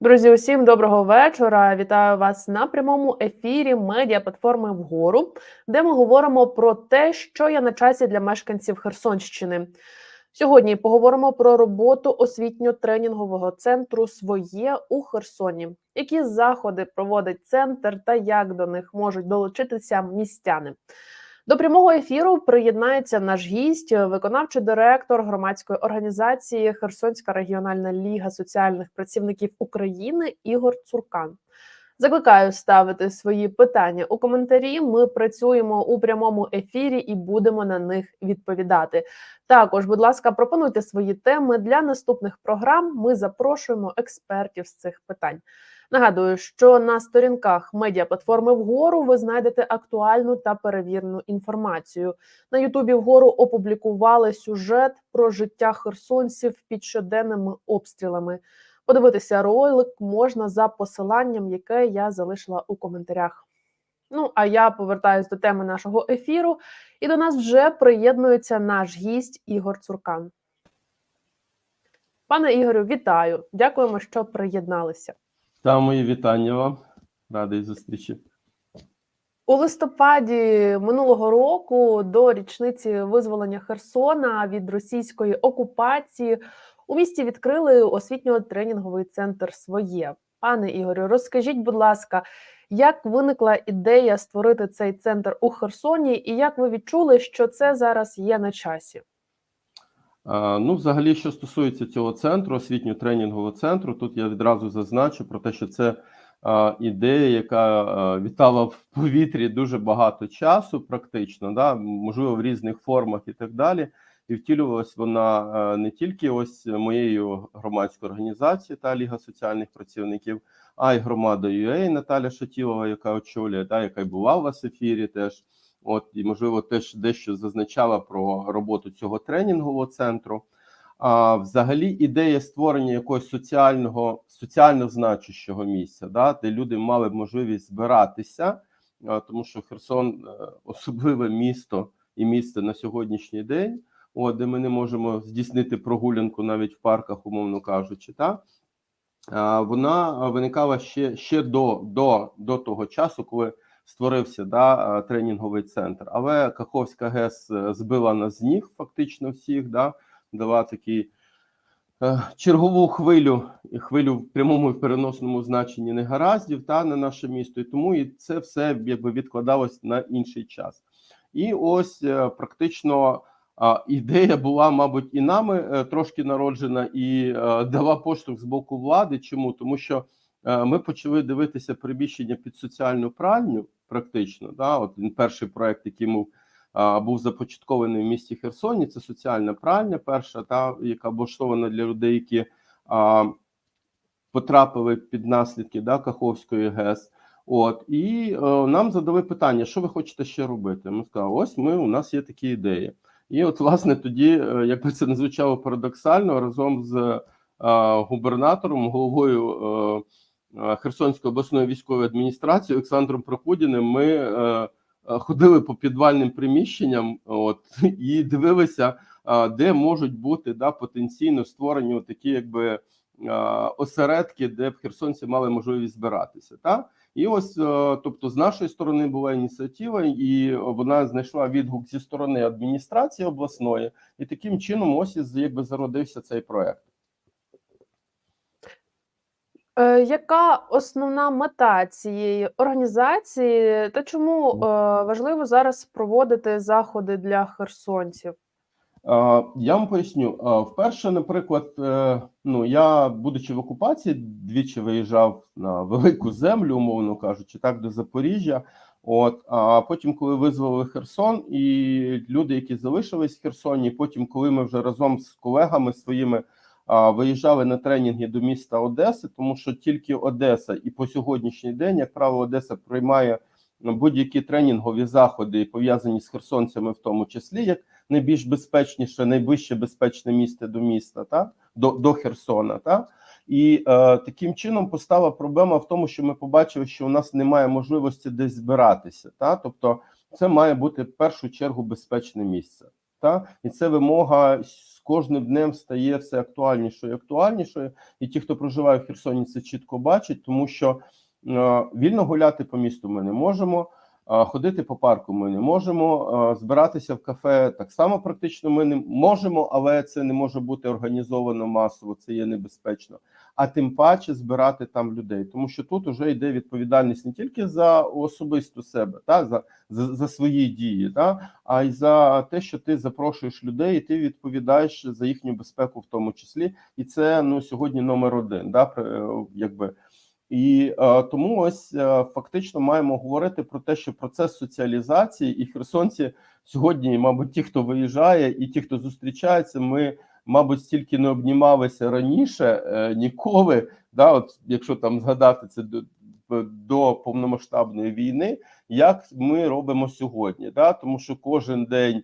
Друзі, усім доброго вечора. Вітаю вас на прямому ефірі медіаплатформи вгору, де ми говоримо про те, що є на часі для мешканців Херсонщини. Сьогодні поговоримо про роботу освітньо-тренінгового центру Своє у Херсоні. Які заходи проводить центр та як до них можуть долучитися містяни? До прямого ефіру приєднається наш гість, виконавчий директор громадської організації Херсонська регіональна ліга соціальних працівників України Ігор Цуркан. Закликаю ставити свої питання у коментарі. Ми працюємо у прямому ефірі і будемо на них відповідати. Також, будь ласка, пропонуйте свої теми для наступних програм. Ми запрошуємо експертів з цих питань. Нагадую, що на сторінках медіаплатформи вгору ви знайдете актуальну та перевірену інформацію. На Ютубі вгору опублікували сюжет про життя херсонців під щоденними обстрілами. Подивитися ролик можна за посиланням, яке я залишила у коментарях. Ну а я повертаюсь до теми нашого ефіру, і до нас вже приєднується наш гість Ігор Цуркан. Пане Ігорю, вітаю! Дякуємо, що приєдналися. Та мої вітання вам. Радий зустрічі. У листопаді минулого року до річниці визволення Херсона від російської окупації у місті відкрили освітньо-тренінговий центр своє. Пане Ігорю, розкажіть, будь ласка, як виникла ідея створити цей центр у Херсоні, і як ви відчули, що це зараз є на часі? А, ну, взагалі, що стосується цього центру, освітньо-тренінгового центру, тут я відразу зазначу про те, що це ідея, яка вітала в повітрі дуже багато часу, практично, да, можливо, в різних формах і так далі. І втілювалась вона не тільки ось моєю громадською організацією та Ліга соціальних працівників, а й громада UA Наталя Шатілова, яка очолює, та яка й була у вас в ефірі теж. От і можливо теж дещо зазначала про роботу цього тренінгового центру. А взагалі, ідея створення якогось соціального соціально значущого місця, да, де люди мали б можливість збиратися, тому що Херсон е, особливе місто і місце на сьогоднішній день, от, де ми не можемо здійснити прогулянку навіть в парках, умовно кажучи, та вона виникала ще ще до, до, до того часу, коли створився да, тренінговий центр. Але Каховська ГЕС е, збила нас з ніг, фактично всіх, да, дала такий е, чергову хвилю, хвилю в прямому і переносному значенні негараздів та на наше місто. І тому і це все якби відкладалось на інший час. І ось е, практично. Ідея була, мабуть, і нами е, трошки народжена і е, дала поштовх з боку влади. Чому тому, що е, ми почали дивитися приміщення під соціальну пральню, практично. Да? От він перший проект, який був, був започаткований в місті Херсоні. Це соціальна пральня, перша, та яка облаштована для людей, які а, потрапили під наслідки да, Каховської ГЕС. От і е, нам задали питання, що ви хочете ще робити? Ми сказали, ось ми у нас є такі ідеї. І от, власне, тоді, е, якби це не звучало парадоксально, разом з е, губернатором, головою. Е, Херсонської обласної військової адміністрації Олександром Прокудіним ми е, ходили по підвальним приміщенням, от і дивилися, е, де можуть бути да потенційно створені такі, якби е, осередки, де б херсонці мали можливість збиратися. Та і ось, е, тобто, з нашої сторони була ініціатива, і вона знайшла відгук зі сторони адміністрації обласної, і таким чином ось якби зародився цей проект. Е, яка основна мета цієї організації, та чому е, важливо зараз проводити заходи для херсонців? А, Я вам поясню. Вперше, наприклад, е, ну я, будучи в окупації, двічі виїжджав на велику землю, умовно кажучи, так до Запоріжжя. От а потім, коли визвали Херсон, і люди, які залишились в Херсоні, потім, коли ми вже разом з колегами своїми виїжджали на тренінги до міста Одеси, тому що тільки Одеса і по сьогоднішній день, як правило, Одеса приймає будь-які тренінгові заходи, пов'язані з херсонцями, в тому числі як найбільш безпечніше, найближче безпечне місце до міста, та до до Херсона. Та і е, таким чином постала проблема в тому, що ми побачили, що у нас немає можливості десь збиратися. Та тобто, це має бути в першу чергу безпечне місце. Та і це вимога кожним днем стає все актуальнішою і актуальнішою. І ті, хто проживає в Херсоні, це чітко бачать, тому що е, вільно гуляти по місту ми не можемо. е, Ходити по парку ми не можемо, е, збиратися в кафе так само практично ми не можемо, але це не може бути організовано масово, це є небезпечно. А тим паче збирати там людей, тому що тут вже йде відповідальність не тільки за особисту себе, та за, за, за свої дії, та а й за те, що ти запрошуєш людей, і ти відповідаєш за їхню безпеку, в тому числі, і це ну сьогодні номер один, да, якби. І е, тому ось е, фактично маємо говорити про те, що процес соціалізації і херсонці сьогодні, мабуть, ті, хто виїжджає, і ті, хто зустрічається, ми, мабуть, стільки не обнімалися раніше е, ніколи. Да, от якщо там згадати це до, до повномасштабної війни, як ми робимо сьогодні, да, тому що кожен день.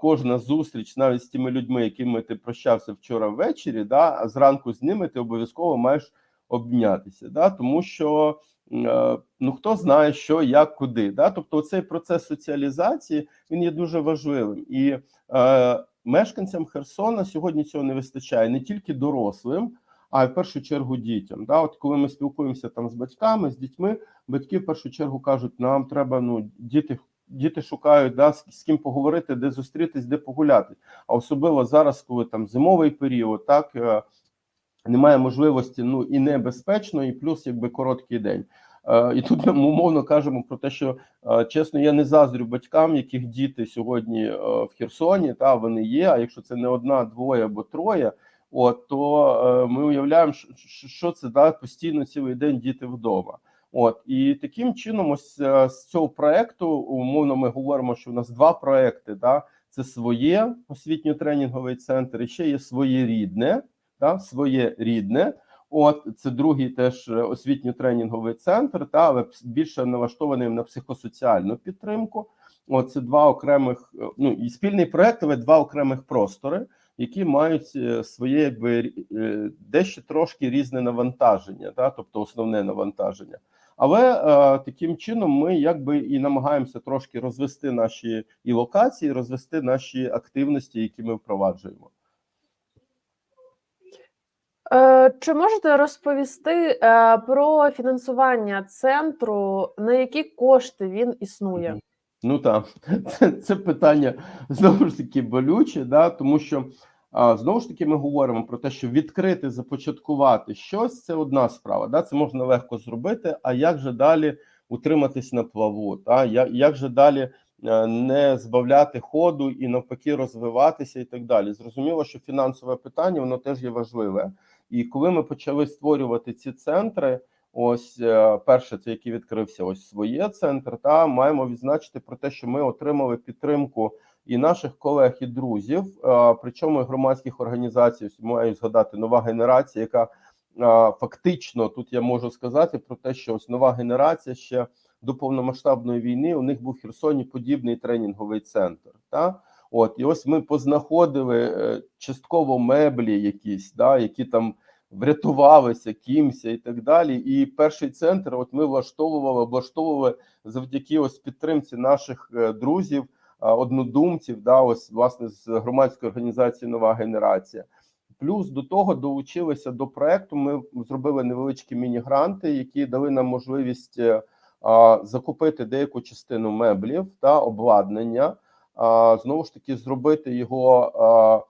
Кожна зустріч навіть з тими людьми, якими ти прощався вчора ввечері, да, а зранку з ними ти обов'язково маєш обнятися, да, тому що е, ну хто знає, що, як, куди. Да? Тобто, цей процес соціалізації він є дуже важливим, і е, мешканцям Херсона сьогодні цього не вистачає не тільки дорослим, а й в першу чергу дітям. Да? От коли ми спілкуємося там з батьками, з дітьми, батьки в першу чергу кажуть, нам треба ну діти. Діти шукають да, з, ким поговорити, де зустрітись, де погуляти. А особливо зараз, коли там зимовий період, так е, немає можливості, ну і небезпечно, і плюс якби короткий день. Е, і тут ми умовно кажемо про те, що е, чесно, я не заздрю батькам, яких діти сьогодні е, в Херсоні, та вони є. А якщо це не одна, двоє або троє, от то ми уявляємо, що, це да, постійно цілий день діти вдома. От і таким чином, ось з цього проекту, умовно, ми говоримо, що в нас два проекти. Да, це своє освітньо-тренінговий центр, і ще є своєрідне, да, своє рідне. От це другий теж е, освітньо-тренінговий центр, та але більше налаштований на психосоціальну підтримку. От це два окремих, е, ну і спільний проект, але два окремих простори, які мають е, своє якби дещо трошки різне навантаження, та, тобто основне навантаження. Але е, таким чином ми якби і намагаємося трошки розвести наші і локації, розвести наші активності, які ми впроваджуємо. Е, Чи можете розповісти е, про фінансування центру, на які кошти він існує? Ну так, це, це питання знову ж таки болюче, да, тому що знову ж таки ми говоримо про те, що відкрити, започаткувати щось це одна справа. Да, це можна легко зробити. А як же далі утриматись на плаву? Та як, як же далі е, не збавляти ходу і навпаки розвиватися і так далі? Зрозуміло, що фінансове питання воно теж є важливе. І коли ми почали створювати ці центри. Ось е, перше, це який відкрився ось своє центр. Та маємо відзначити про те, що ми отримали підтримку і наших колег, і друзів, е, причому і громадських організацій. Маю згадати нова генерація, яка е, фактично тут я можу сказати про те, що ось нова генерація ще до повномасштабної війни у них був в Херсоні подібний тренінговий центр. Та от і ось ми познаходили частково меблі, якісь, да, які там врятувалися кимся і так далі. І перший центр, от ми влаштовували, облаштовували завдяки ось підтримці наших е, друзів, однодумців, да, ось власне з громадської організації Нова генерація. Плюс до того долучилися до проекту. Ми зробили невеличкі міні-гранти, які дали нам можливість е, а, закупити деяку частину меблів та обладнання. А, знову ж таки, зробити його а,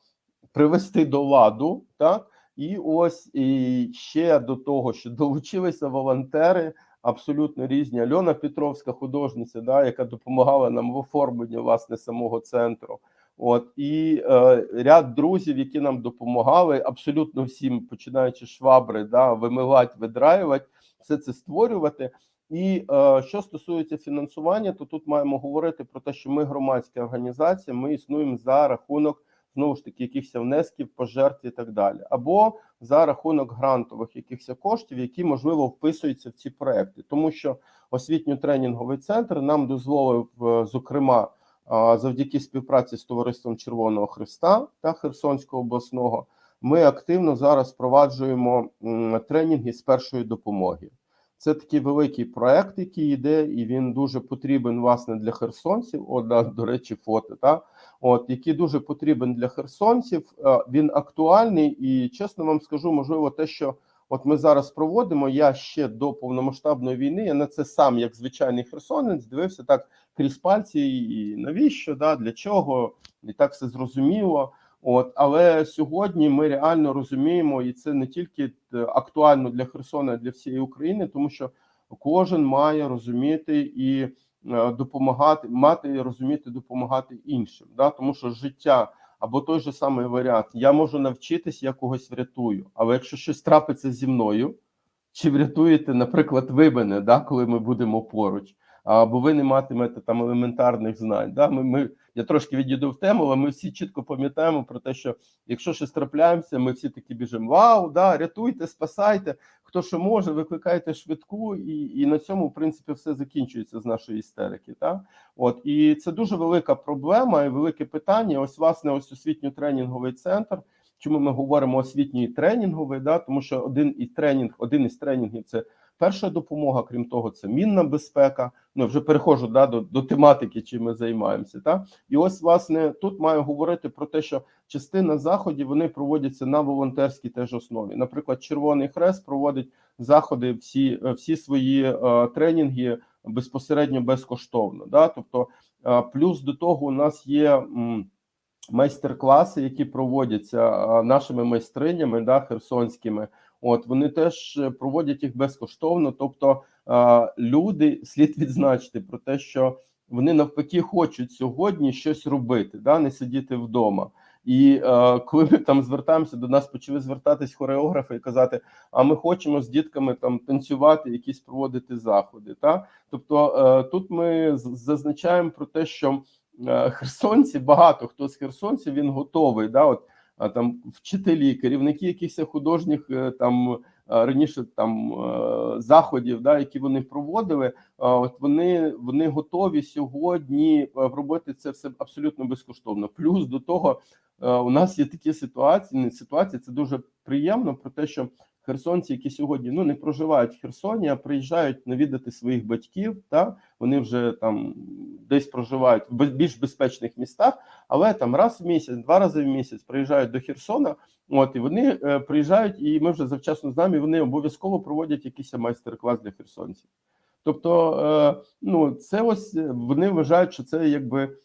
привести до ладу, так і ось і ще до того, що долучилися волонтери абсолютно різні. Альона Петровська, художниця, да, яка допомагала нам в оформленні власне самого центру. От і е, ряд друзів, які нам допомагали, абсолютно всім, починаючи швабри, да, вимивати, видраювати, все це створювати. І е, що стосується фінансування, то тут маємо говорити про те, що ми громадська організація, ми існуємо за рахунок знову ж таки якихось внесків, пожертв і так далі, або за рахунок грантових якихось коштів, які можливо вписуються в ці проекти, тому що освітньо-тренінговий центр нам дозволив, е, зокрема, завдяки співпраці з товариством Червоного Христа та Херсонського обласного, ми активно зараз впроваджуємо тренінги з першої допомоги. Це такий великий проект, який йде, і він дуже потрібен власне для херсонців. От, да, до речі, фото, та от який дуже потрібен для херсонців. Е, Він актуальний і чесно вам скажу, можливо, те, що от ми зараз проводимо. Я ще до повномасштабної війни. Я на це сам, як звичайний херсонець, дивився так крізь пальці, і навіщо, да, для чого, і так все зрозуміло. От, але сьогодні ми реально розуміємо, і це не тільки е, актуально для Херсона, а для всієї України, тому що кожен має розуміти і е, допомагати, мати і розуміти, допомагати іншим. Да? Тому що життя або той же самий варіант: я можу навчитись, я когось врятую. Але якщо щось трапиться зі мною, чи врятуєте, наприклад, ви мене, да, коли ми будемо поруч, або ви не матимете там елементарних знань. Да? Ми, ми, я трошки відійду в тему, але ми всі чітко пам'ятаємо про те, що якщо щось трапляємося, ми всі такі біжимо: Вау, да, рятуйте, спасайте, хто що може, викликайте швидку, і, і на цьому, в принципі, все закінчується з нашої істерики. Та? От і це дуже велика проблема і велике питання. Ось власне, ось освітньо-тренінговий центр. Чому ми говоримо освітній тренінговий? Да? Тому що один із тренінг, один із тренінгів це перша допомога. Крім того, це мінна безпека. Ну вже переходжу да, до, до тематики, чим ми займаємося. Та? І ось власне тут маю говорити про те, що частина заходів вони проводяться на волонтерській теж основі. Наприклад, Червоний Хрест проводить заходи, всі всі свої е, тренінги безпосередньо безкоштовно. Да? Тобто, е, плюс до того, у нас є. М, майстер-класи, які проводяться нашими майстринями, да, херсонськими. От вони теж е, проводять їх безкоштовно. Тобто а, люди слід відзначити про те, що вони навпаки хочуть сьогодні щось робити, да, не сидіти вдома. І е, коли ми там звертаємося до нас, почали звертатись хореографи і казати: а ми хочемо з дітками там танцювати, якісь проводити заходи. Та тобто е, тут ми зазначаємо про те, що Е, херсонці, багато хто з херсонців він готовий. Да, от там вчителі, керівники якихось художніх е, там раніше там е, заходів, да, які вони проводили. От вони вони готові сьогодні робити це все абсолютно безкоштовно. Плюс до того у нас є такі ситуації. Не ситуації це дуже приємно про те, що херсонці, які сьогодні ну не проживають в Херсоні, а приїжджають навідати своїх батьків. Та вони вже там десь проживають в більш безпечних містах, але там раз в місяць, два рази в місяць приїжджають до Херсона. От і вони е, приїжджають, і ми вже завчасно знаємо. і Вони обов'язково проводять якийсь майстер-клас для херсонців. Тобто, е, ну це ось вони вважають, що це якби.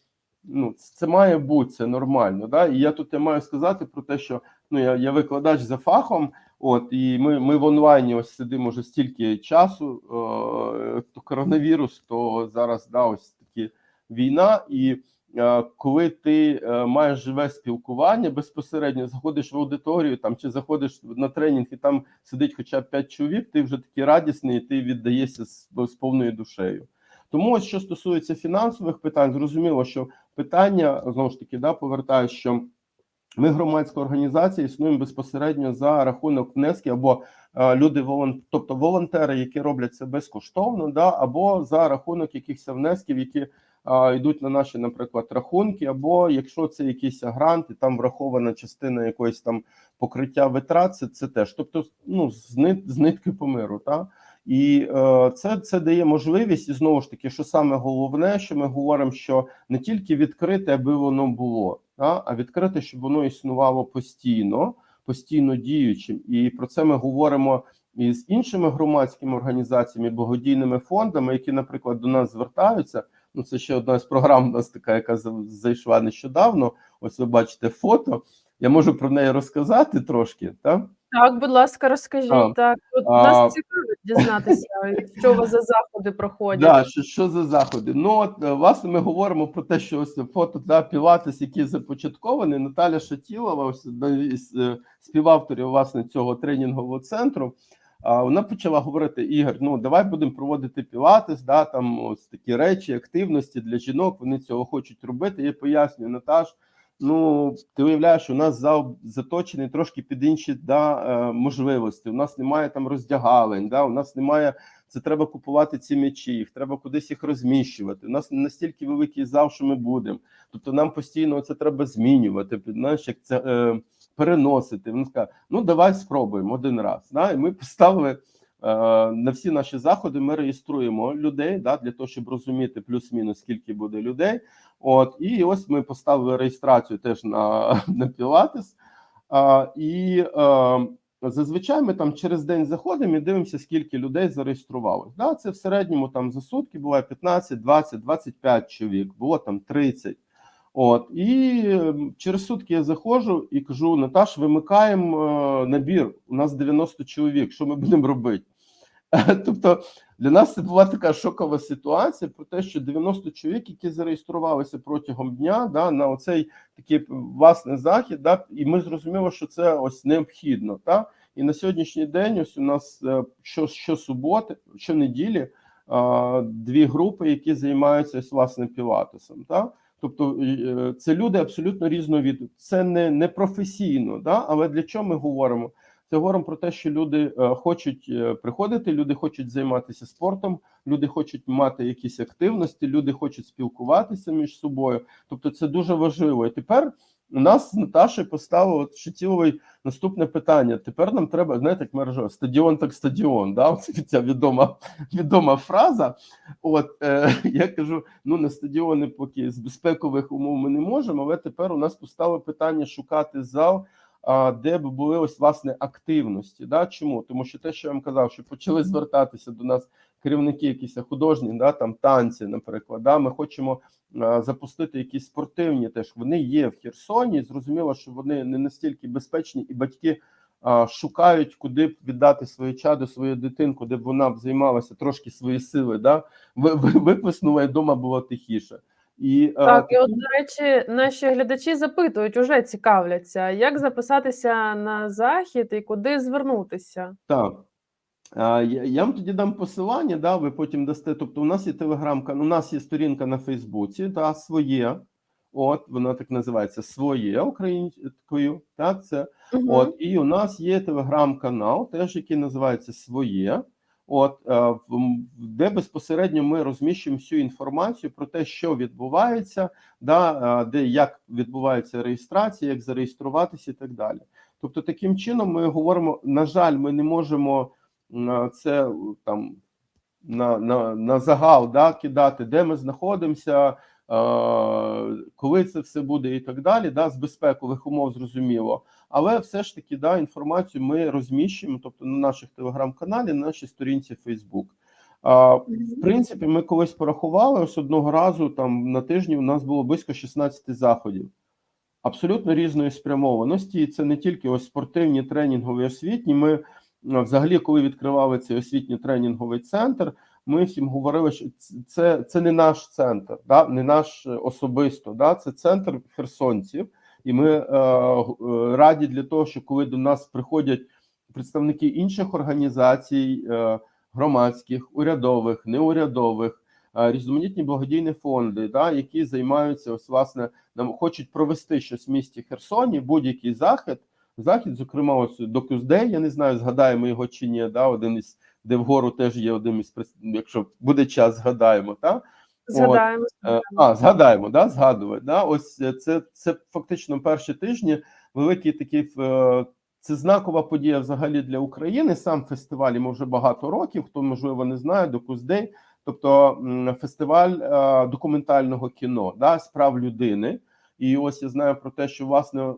Ну, це має бути це нормально. Да? І я тут я маю сказати про те, що ну я я викладач за фахом. От і ми ми в онлайні ось сидимо вже стільки часу. Е, то коронавірус, то зараз да, ось такі війна, і е, коли ти е, маєш живе спілкування, безпосередньо заходиш в аудиторію там чи заходиш на тренінг, і там сидить хоча б 5 чоловік, ти вже такий радісний, і ти віддаєшся з, з повною душею. Тому, ось що стосується фінансових питань, зрозуміло, що питання знову ж таки да повертаю, що. Ми громадська організація існуємо безпосередньо за рахунок внески або е, люди тобто волонтери, які роблять це безкоштовно, да або за рахунок якихось внесків, які е, йдуть на наші, наприклад, рахунки, або якщо це якийсь грант, і там врахована частина якоїсь там покриття витрат, це, це теж, тобто, ну з нит, з нитки по миру, та. І е, це це дає можливість, і знову ж таки, що саме головне, що ми говоримо, що не тільки відкрите, аби воно було а відкрити, щоб воно існувало постійно, постійно діючим. І про це ми говоримо і з іншими громадськими організаціями, благодійними фондами, які, наприклад, до нас звертаються. Ну, це ще одна з програм, у нас така, яка зайшла нещодавно. Ось ви бачите фото. Я можу про неї розказати трошки, так? Так, будь ласка, розкажіть. А, так, От а, нас цікаво дізнатися, що у вас за заходи проходять. Да, що, що за заходи? Ну от е, власне ми говоримо про те, що ось фото да, Пілатес, який започаткований, Наталя Шатілова, ось із е, співавторів власне цього тренінгового центру. А вона почала говорити: Ігор, ну давай будемо проводити пілатес, да там ось такі речі, активності для жінок. Вони цього хочуть робити. Я пояснюю, Наташ. Ну, ти уявляєш, у нас зал заточений трошки під інші да, е, можливості. У нас немає там роздягалень, да, у нас немає. Це треба купувати ці м'ячі, їх треба кудись їх розміщувати. У нас не настільки великий зал, що ми будемо. Тобто нам постійно це треба змінювати. знаєш, як це е, переносити. Він сказав, ну давай спробуємо один раз. Да? І ми поставили на всі наші заходи ми реєструємо людей да, для того, щоб розуміти плюс-мінус скільки буде людей. От і ось ми поставили реєстрацію теж на, на Пілатес. А, і е, зазвичай ми там через день заходимо і дивимося, скільки людей зареєструвалось. Да, це в середньому там за сутки буває 15, 20, 25 чоловік, було там 30. От і через сутки я заходжу і кажу: Наташ, вимикаємо е, набір. У нас 90 чоловік. Що ми будемо робити? Тобто для нас це була така шокова ситуація про те, що 90 чоловік, які зареєструвалися протягом дня, да, на оцей такий власний захід, да, і ми зрозуміли, що це ось необхідно. Та? І на сьогоднішній день ось у нас е, що, щосуботи, щонеділі дві групи, які займаються власне пілатесом. Та? Тобто е, це люди абсолютно різного віду. Це не, не професійно, да? але для чого ми говоримо? Це говоримо про те, що люди е, хочуть е, приходити, люди хочуть займатися спортом, люди хочуть мати якісь активності, люди хочуть спілкуватися між собою. Тобто, це дуже важливо. І тепер у нас з Наташею поставили Шатіловий наступне питання. Тепер нам треба знаєте, як мережа стадіон, так стадіон. Да? Це ця відома відома фраза. От е, я кажу: ну на стадіони, поки з безпекових умов ми не можемо, але тепер у нас поставили питання шукати зал де б були ось власне активності. Да? Чому? Тому що те, що я вам казав, що почали звертатися до нас керівники, якісь художні, да, там танці, наприклад. Да? Ми хочемо а, запустити якісь спортивні. Теж вони є в Херсоні. Зрозуміло, що вони не настільки безпечні, і батьки. а, Шукають, куди б віддати своє чадо, свою дитинку, де б вона б займалася трошки свої сили, да ви- ви- виписнула і вдома було тихіше. І а, Так, і от, до речі, наші глядачі запитують, уже цікавляться, як записатися на захід і куди звернутися. Так. А, Я, вам тоді дам посилання, да, ви потім дасте. Тобто, у нас є телеграм-канал, у нас є сторінка на Фейсбуці, та своє. От, вона так називається своє українською. Так, це Мгм. От і у нас є телеграм-канал, теж який називається Своє. От е, де безпосередньо ми розміщуємо всю інформацію про те, що відбувається, да, е, де як відбувається реєстрація, як зареєструватися і так далі. Тобто, таким чином ми говоримо: на жаль, ми не можемо е, це там на, на, на загал да, кидати, де ми знаходимося, е, коли це все буде, і так далі. Да, з безпекових умов зрозуміло. Але все ж таки, да, інформацію ми розміщуємо, тобто на наших телеграм-каналі, на нашій сторінці Facebook. В принципі, ми колись порахували ось одного разу там на тижні. У нас було близько 16 заходів. Абсолютно різної спрямованості. І це не тільки ось спортивні, тренінгові, освітні. Ми взагалі, коли відкривали цей освітньо-тренінговий центр, ми всім говорили, що це, це не наш центр, да, не наш е, особисто. Да, це центр херсонців. І ми е, е, раді для того, що коли до нас приходять представники інших організацій, е, громадських, урядових, неурядових, е, різноманітні благодійні фонди, да, які займаються ось власне нам хочуть провести щось в місті Херсоні, будь-який захід. Захід, зокрема, ось до Кюздей, я не знаю, згадаємо його чи ні. Да, один із де вгору теж є один із якщо буде час, згадаємо. Та Згадаємо. Е, А, згадаємо, да, згадувати. Да? Ось е, це, це фактично перші тижні. Великий такий е, це знакова подія взагалі для України. Сам фестиваль йому вже багато років. Хто можливо не знає, до Куздей, тобто фестиваль документального кіно, да, справ людини. І ось я знаю про те, що власне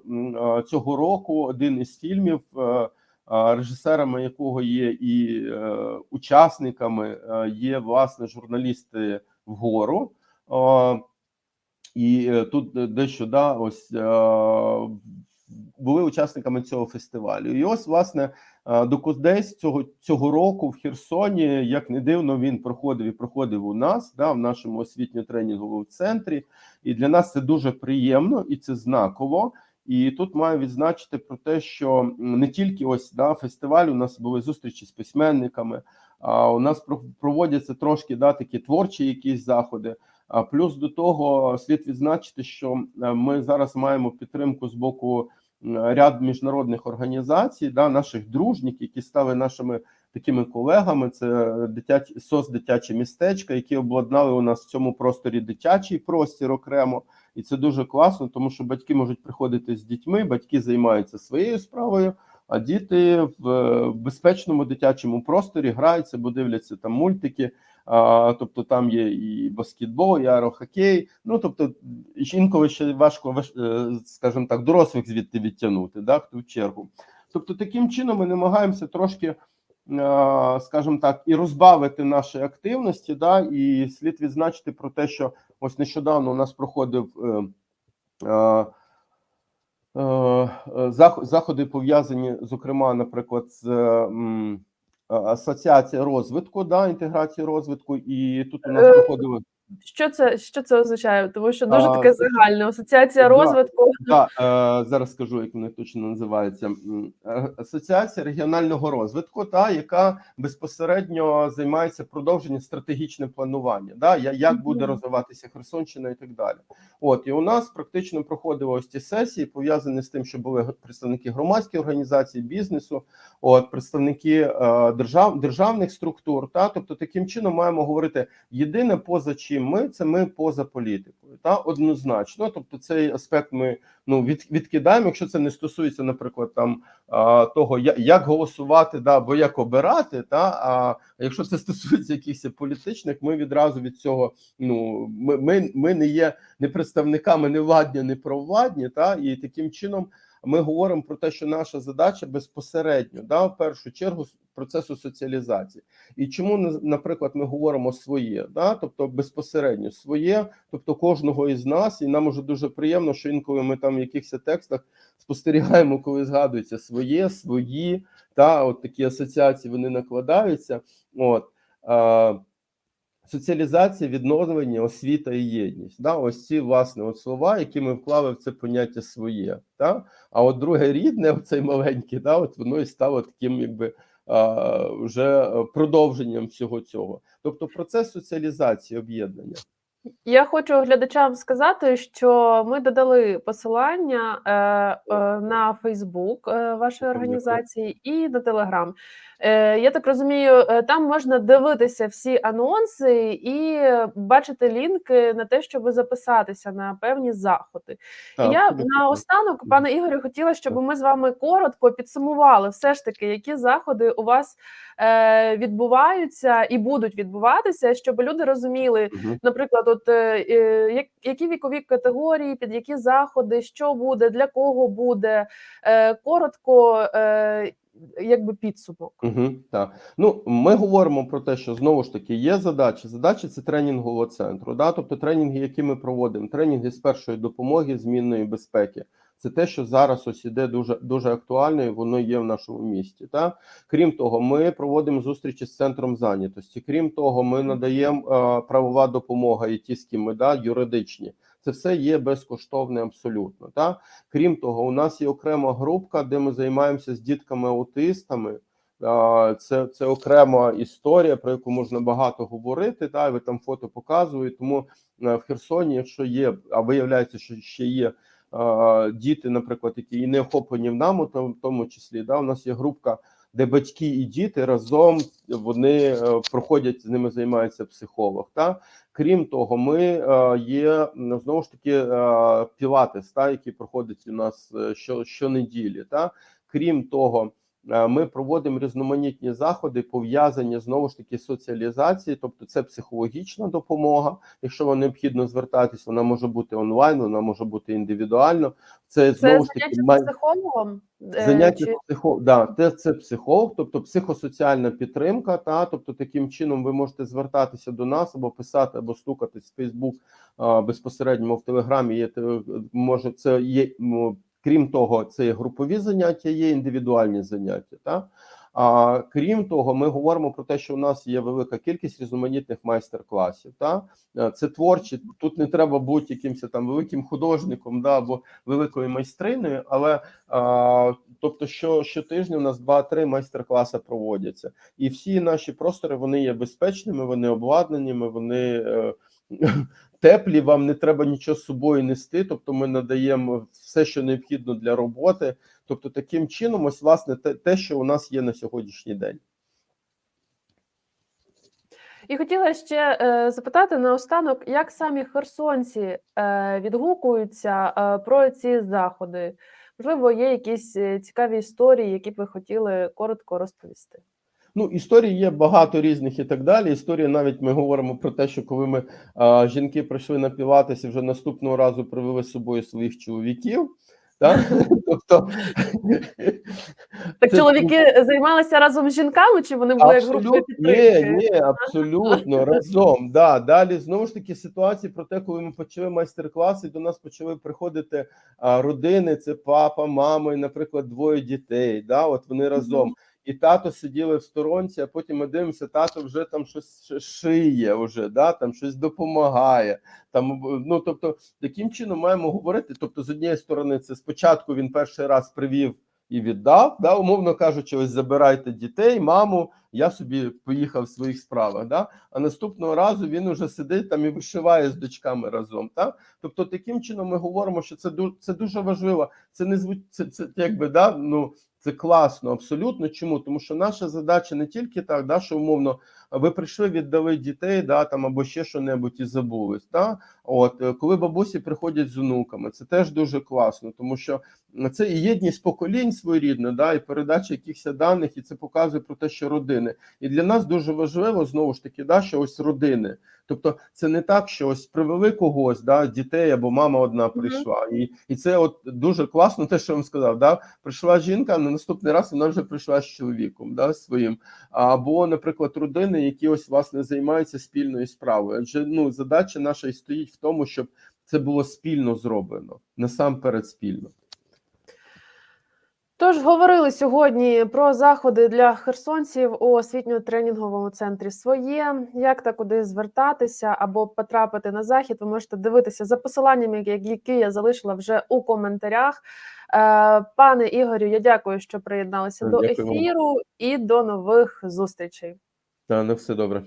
цього року один із фільмів, е, режисерами якого є і е, учасниками, е, є власне журналісти вгору. І тут дещо да, ось були учасниками цього фестивалю. І ось, власне, е, до Куздесь цього цього року в Херсоні, як не дивно, він проходив і проходив у нас, да, в нашому освітньо-тренінговому центрі. І для нас це дуже приємно і це знаково. І тут маю відзначити про те, що не тільки ось да, фестиваль, у нас були зустрічі з письменниками. А у нас проводяться трошки да, такі творчі якісь заходи. А плюс до того слід відзначити, що е, ми зараз маємо підтримку з боку ряд міжнародних організацій, да, наших дружніх, які стали нашими такими колегами. Це дитячі СОС дитяче містечка, які обладнали у нас в цьому просторі дитячий простір окремо. І це дуже класно, тому що батьки можуть приходити з дітьми, батьки займаються своєю справою. А діти в безпечному дитячому просторі граються, бо дивляться там мультики. Тобто там є і баскетбол, і аерохокей. Ну тобто інколи ще важко е, скажімо так, дорослих звідти відтягнути, да, хто в чергу. Тобто, таким чином ми намагаємося трошки, е, скажімо так, і розбавити наші активності. Да, і слід відзначити про те, що ось нещодавно у нас проходив. е, зах- заходи пов'язані, зокрема, наприклад, з асоціація розвитку, да, інтеграції розвитку, і тут у нас Е, проходили Що це, що це означає? Тому що дуже таке загальне. Асоціація да. розвитку. Да, е, зараз скажу, як вони точно називаються. Е, Асоціація регіонального розвитку, та яка безпосередньо займається продовженням стратегічним планування, да, як буде розвиватися Херсонщина і так далі. От і у нас практично проходили ось ці сесії, пов'язані з тим, що були представники громадських організацій, бізнесу, от представники е, держав державних структур. Та тобто, таким чином маємо говорити єдине поза чим ми це ми поза політикою. Та однозначно. Тобто, цей аспект ми ну від, відкидаємо, якщо це не стосується, наприклад, там а, того, я- як голосувати, да, або як обирати. Та а якщо це стосується якихось політичних, ми відразу від цього. Ну ми, ми, ми не є не представниками не владні, не провладні, та і таким чином. Ми говоримо про те, що наша задача безпосередньо да, в першу чергу процесу соціалізації. І чому на- наприклад, ми говоримо своє, да, тобто безпосередньо своє, тобто кожного із нас, і нам уже дуже приємно, що інколи ми там в якихось текстах спостерігаємо, коли згадується своє, свої, та от такі асоціації вони накладаються. От соціалізація, відновлення, освіта і єдність. Да, ось ці власне от слова, які ми вклали в це поняття своє. Та? А от друге рідне, цей маленький, да, от воно і стало таким, якби. а, Вже продовженням всього цього, тобто процес соціалізації об'єднання. Я хочу глядачам сказати, що ми додали посилання е, е, на Фейсбук вашої організації і на Телеграм. Е, я так розумію, е, там можна дивитися всі анонси і бачити лінки на те, щоб записатися на певні заходи. Так, я абсолютно. наостанок, пане Ігорю, хотіла, щоб ми з вами коротко підсумували все ж таки, які заходи у вас е, відбуваються і будуть відбуватися, щоб люди розуміли, наприклад, от які вікові категорії, під які заходи, що буде, для кого буде, коротко, якби підсумок. Угу, так. Ну, ми говоримо про те, що знову ж таки є задача. Задача це тренінгового центру. Да? Тобто тренінги, які ми проводимо, тренінги з першої допомоги, змінної безпеки. Це те, що зараз ось іде дуже дуже актуально, і воно є в нашому місті. Та крім того, ми проводимо зустрічі з центром зайнятості. Крім того, ми надаємо е, правова допомога, і ті, з ким ми да, юридичні. Це все є безкоштовне абсолютно. Та крім того, у нас є окрема групка, де ми займаємося з дітками-аутистами. Це, це окрема історія, про яку можна багато говорити. Та ви там фото показуєте. Тому е, в Херсоні, якщо є, а виявляється, що ще є діти, наприклад, які і не охоплені в нам, у в тому числі, да, у нас є групка, де батьки і діти разом вони е, проходять з ними, займається психолог. Та крім того, ми е, є знову ж таки е, пілатес, та який проходить у нас що, щонеділі. Та крім того. Е, Ми проводимо різноманітні заходи, пов'язані знову ж таки з соціалізацією, тобто це психологічна допомога. Якщо вам необхідно звертатись, вона може бути онлайн, вона може бути індивідуально. Це, Це знову ж таки май- психологом? Е, Заняття чи- психо... да, це, це психолог, тобто психосоціальна підтримка. Та тобто таким чином ви можете звертатися до нас або писати, або стукатись в Фейсбук безпосередньо в Телеграмі. Є може це є. Крім того, це є групові заняття, є індивідуальні заняття. Та а крім того, ми говоримо про те, що у нас є велика кількість різноманітних майстер-класів. Та Е, це творчі. Тут не треба бути якимось там великим художником, да або великою майстриною, але а, тобто, що щотижня у нас 2-3 майстер-класи проводяться, і всі наші простори вони є безпечними, вони обладнаними, вони е, теплі. Вам не треба нічого з собою нести. Тобто, ми надаємо все, що необхідно для роботи. Тобто, таким чином, ось власне те, те що у нас є на сьогоднішній день. І хотіла ще е, запитати наостанок, як самі херсонці е, відгукуються е, про ці заходи. Можливо, є якісь е, цікаві історії, які б ви хотіли коротко розповісти. Ну, історій є багато різних і так далі. Історія навіть ми говоримо про те, що коли ми а, жінки прийшли на пілатес і вже наступного разу привели з собою своїх чоловіків. Так? Тобто Так чоловіки займалися разом з жінками, чи вони були групою ні, ні, абсолютно разом. Да. Далі знову ж таки ситуації про те, коли ми почали майстер-класи, до нас почали приходити родини: це папа, мама і, наприклад, двоє дітей. Да, от вони разом. І тато сиділи в сторонці, а потім ми дивимося, тато вже там щось шиє, вже, да, там щось допомагає. Там, ну, тобто, таким чином маємо говорити. Тобто, з однієї сторони, це спочатку він перший раз привів і віддав, да, умовно кажучи, ось забирайте дітей, маму, я собі поїхав в своїх справах. Да? А наступного разу він уже сидить там і вишиває з дочками разом. Так? Тобто, таким чином ми говоримо, що це дуже це дуже важливо. Це не звуть це, це якби да, ну. Це класно, абсолютно. Чому? Тому що наша задача не тільки так, да, що умовно ви прийшли, віддали дітей, да, там або ще що-небудь і забулись. Да? От е, коли бабусі приходять з онуками, це теж дуже класно, тому що це і єдність поколінь своєрідна, да, і передача якихось даних, і це показує про те, що родини. І для нас дуже важливо знову ж таки, да, що ось родини. Тобто, це не так, що ось привели когось, да, дітей або мама одна прийшла, і і це от дуже класно, те, що я вам сказав. Да, прийшла жінка, на наступний раз вона вже прийшла з чоловіком, да, своїм. Або, наприклад, родини, які ось власне займаються спільною справою. Адже ну задача наша і стоїть в тому, щоб це було спільно зроблено, насамперед спільно. Тож говорили сьогодні про заходи для херсонців у освітньо-тренінговому центрі своє. Як та куди звертатися або потрапити на захід, ви можете дивитися за посиланнями, які- я залишила вже у коментарях. Е, Пане Ігорю, я дякую, що приєдналися до Дякую вам. ефіру і до нових зустрічей. Та на все добре.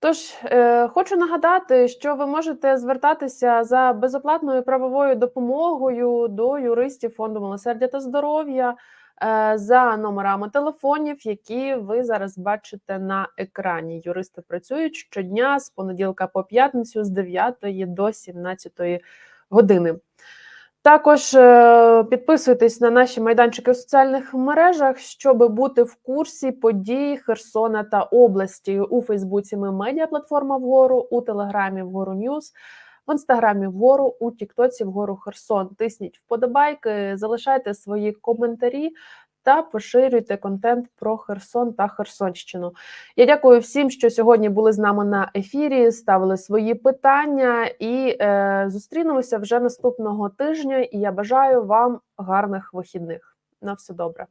Тож е, хочу нагадати, що ви можете звертатися за безоплатною правовою допомогою до юристів фонду милосердя та здоров'я е, за номерами телефонів, які ви зараз бачите на екрані. Юристи працюють щодня з понеділка по п'ятницю з 9 до 17 години. Також е, підписуйтесь на наші майданчики в соціальних мережах, щоб бути в курсі подій Херсона та області. У Фейсбуці ми медіаплатформа вгору, у Телеграмі вгору Ньюс, в інстаграмі вгору, у Тіктоці вгору Херсон. Тисніть вподобайки, залишайте свої коментарі та поширюйте контент про Херсон та Херсонщину. Я дякую всім, що сьогодні були з нами на ефірі, ставили свої питання і е, зустрінемося вже наступного тижня. І я бажаю вам гарних вихідних. На все добре.